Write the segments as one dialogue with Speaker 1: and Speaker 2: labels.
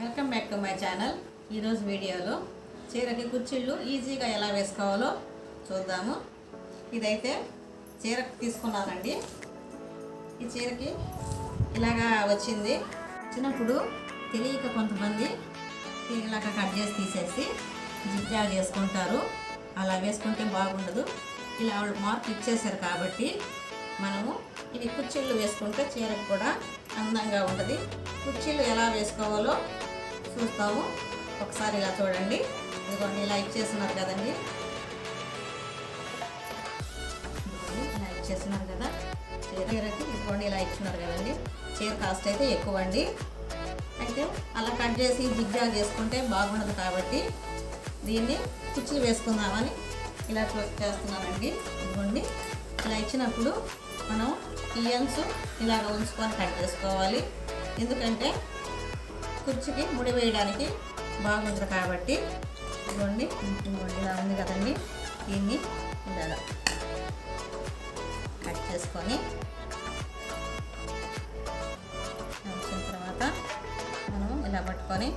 Speaker 1: Welcome back to my channel. ఈరోజు వీడియోలో చీరకి కుర్చీళ్ళు ఈజీగా ఎలా వేసుకోవాలో చూద్దాము. ఇదైతే చీరకు తీసుకున్నానండి. ఈ చీరకి ఇలాగా వచ్చింది. వచ్చినప్పుడు తెలియక కొంతమంది ఇలాగ కట్ చేసి తీసేసి జిగ్జాగ్ చేసుకుంటారు. అలా వేసుకుంటే బాగుండదు. ఇలా వాళ్ళు మార్క్ ఇచ్చేసారు కాబట్టి మనము ఇవి కుర్చీలు వేసుకుంటే చీరకు కూడా అందంగా ఉంటుంది. కుర్చీలు ఎలా వేసుకోవాలో చూస్తాము. ఒకసారి ఇలా చూడండి. ఇదిగోండి ఇలా ఇచ్చేస్తున్నారు కదండి. ఇలా ఇచ్చేస్తున్నారు కదా. చీరకి ఇదిగోండి ఇలా ఇచ్చినారు కదండి. చీర కాస్ట్ అయితే ఎక్కువ అండి అయితే అలా కట్ చేసి జిగ్జాగ్ చేసుకుంటే బాగుండదు కాబట్టి దీన్ని కుచ్చులు వేసుకుందామని ఇలా చేస్తున్నానండి. ఇదిగోండి ఇలా ఇచ్చినప్పుడు మనం ఇయన్స్ ఇలాగ ఉంచుకొని కట్ చేసుకోవాలి. ఎందుకంటే కుర్చీకి ముడి వేయడానికి బాగుంటుంది కాబట్టి ఇదిగోండి ఇదిగోండి ఇలా ఉంది కదండి. దీన్ని ఇలాగ కట్ చేసుకొని వచ్చిన తర్వాత మనం ఇలా పట్టుకొని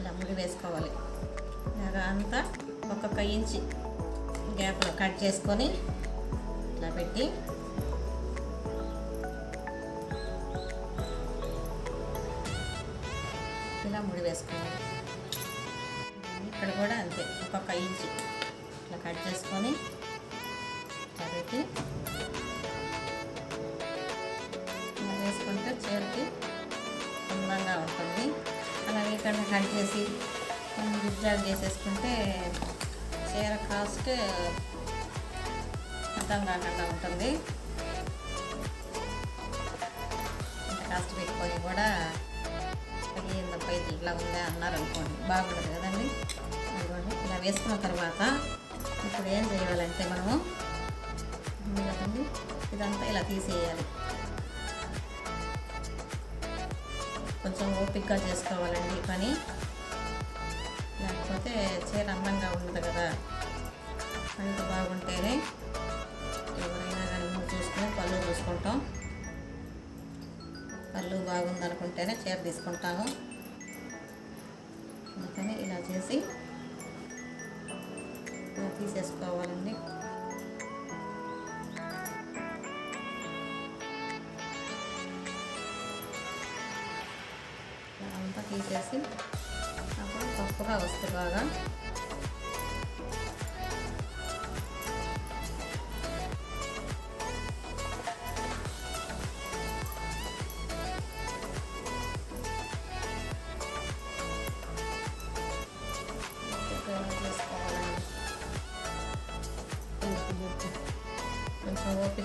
Speaker 1: ఇలా ముడి వేసుకోవాలి. ఇలాగా అంతా ఒక్కొక్క ఇంచి గ్యాప్లో కట్ చేసుకొని ఇట్లా పెట్టి ముడి వేసుకోవాలి ఇక్కడ కూడా అంతే ఒక్కొక్క ఇంచు. ఇట్లా కట్ చేసుకొని ఇట్లా పెట్టి ఇలా వేసుకుంటే చీరకి అందంగా ఉంటుంది. అలాగే ఇక్కడ కట్ చేసి కొన్ని జిగ్జాగ్ చేసేసుకుంటే చీర కాస్ట్ అర్థం కాకుండా ఉంటుంది. కాస్ట్ పెట్టుకొని కూడా ఏందప్ప ఇది ఇట్లా ఉందా అన్నారు అనుకోండి. బాగుండదు కదండి? అనుకోండి ఇలా వేసుకున్న తర్వాత ఇప్పుడు ఏం చేయాలంటే మనము ఉంది కదండి ఇదంతా ఇలా తీసేయాలి. కొంచెం ఓపిక్గా చేసుకోవాలండి ఈ పని. లేకపోతే చీర అందంగా ఉండదు కదా. అంత బాగుంటేనే ఎవరైనా కానీ చూసుకుని పళ్ళు చూసుకుంటాం. పళ్ళు బాగుందనుకుంటేనే చీర తీసుకుంటాము అందుకని ఇలా చేసి తీసేసుకోవాలండి. అంతా తీసేసి అప్పుడు పప్పుగా వస్తుంది బాగా.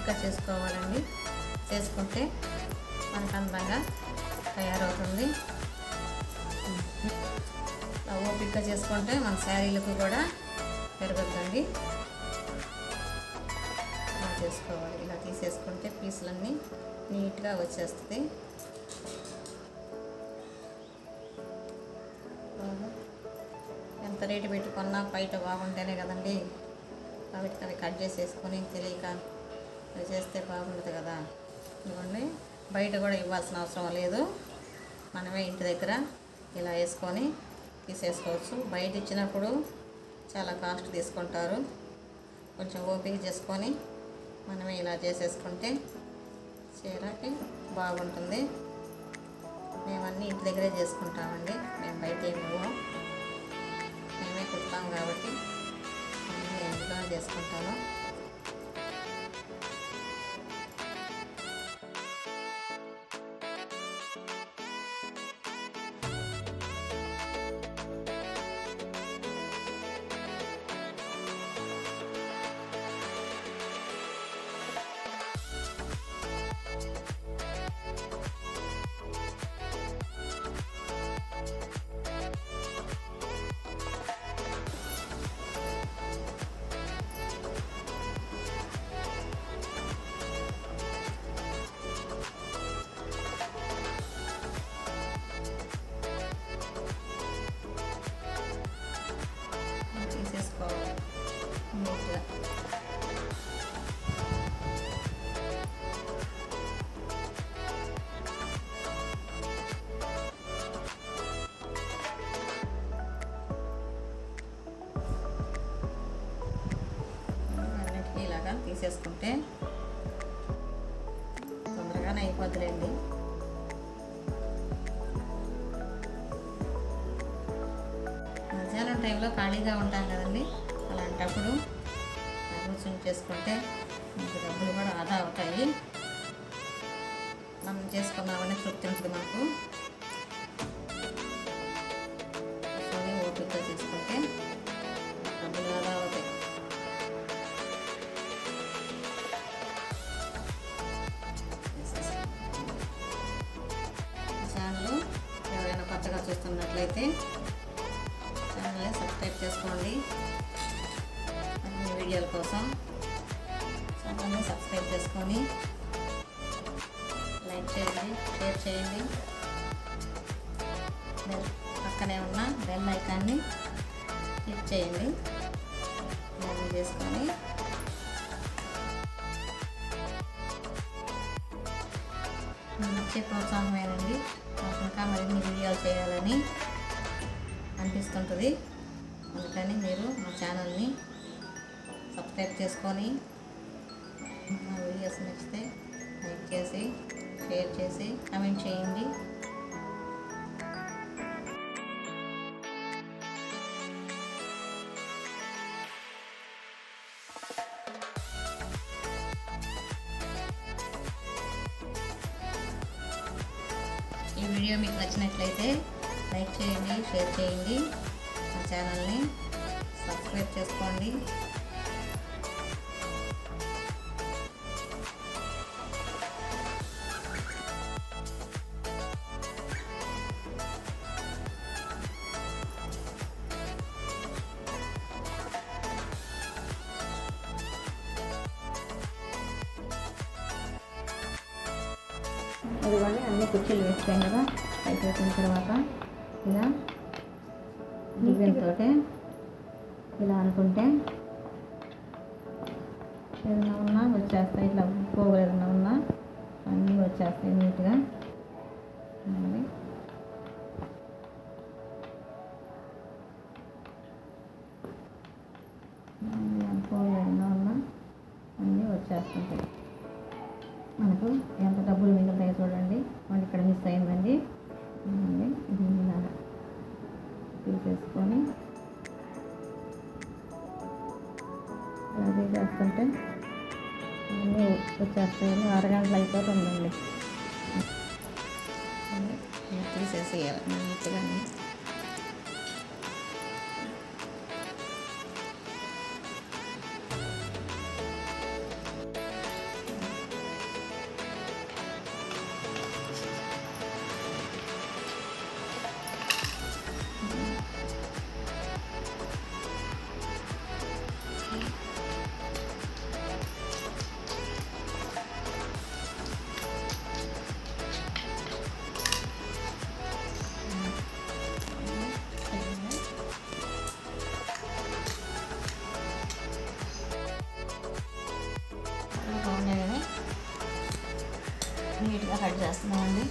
Speaker 1: కొంచెం చేసుకోవాలండి. చేసుకుంటే మనకు అందంగా తయారవుతుంది. ఓపిక్గా చేసుకుంటే మన శారీలకు కూడా పెరగద్దండి ఇలా చేసుకోవాలి. ఇలా తీసేసుకుంటే పీసులన్నీ నీట్గా వచ్చేస్తుంది ఎంత రేటు పెట్టుకున్నా బయట బాగుంటేనే కదండి. కాబట్టి అవి కట్ చేసేసుకొని తెలియక అవి చేస్తే బాగుంటుంది కదా. ఇవ్వండి. బయట కూడా ఇవ్వాల్సిన అవసరం లేదు. మనమే ఇంటి దగ్గర ఇలా వేసుకొని తీసేసుకోవచ్చు. బయట ఇచ్చినప్పుడు చాలా కాస్ట్ తీసుకుంటారు. కొంచెం ఓపిక చేసుకొని మనమే ఇలా చేసేసుకుంటే చీరకి బాగుంటుంది. మేమన్నీ ఇంటి దగ్గరే చేసుకుంటామండి. మేము బయట ఇవ్వం మేమే కుడతాం కాబట్టి అన్నీ నేను ఇంట్లో ఇలాగా తీసేసుకుంటే తొందరగానే అయిపోద్దులేండి మధ్యాహ్నం టైంలో ఖాళీగా ఉంటాం కదండి అలాంటప్పుడు కూర్చొని చేసుకుంటే మనకు డబ్బులు కూడా ఆదా అవుతాయి. మనం చేసుకున్నామని తృప్తి ఉంటుంది మనకు చూస్తున్నట్లయితే ఛానల్ని సబ్స్క్రైబ్ చేసుకోండి. అన్ని వీడియోల కోసం ఛానల్ని సబ్స్క్రైబ్ చేసుకొని లైక్ చేయండి షేర్ చేయండి. బెల్ పక్కనే ఉన్న బెల్ ఐకాన్ని క్లిక్ చేయండి. ఇవన్నీ చేసుకొని మీకు వచ్చే ప్రోత్సాహమేనండి. నాకు ఇంకా మరిన్ని వీడియోలు చేయాలని అనిపిస్తుంటుంది. అందుకని మీరు మా ఛానల్ని సబ్స్క్రైబ్ చేసుకొని మా వీడియోస్ నచ్చితే లైక్ చేసి షేర్ చేసి కమెంట్ చేయండి. ఈ వీడియో మీకు నచ్చినట్లయితే లైక్ చేయండి షేర్ చేయండి. మా ఛానల్ని సబ్స్క్రైబ్ చేసుకోండి. ఇదిగోండి అన్ని కుర్చీలు వేస్తాం కదా. అయిపోయిన తర్వాత ఇలా తోటే ఇలా అనుకుంటే ఏదైనా ఉన్నా వచ్చేస్తాయి. ఇట్లా పోగులు ఏదైనా ఉన్నా అన్నీ వచ్చేస్తాయి నీట్గా. వచ్చేస్తాయండి అరగంటలు అయిపోతుందండి ఇలా తీసేసేయాలి నీట్గా నీట్గా కట్ చేస్తున్నామండి.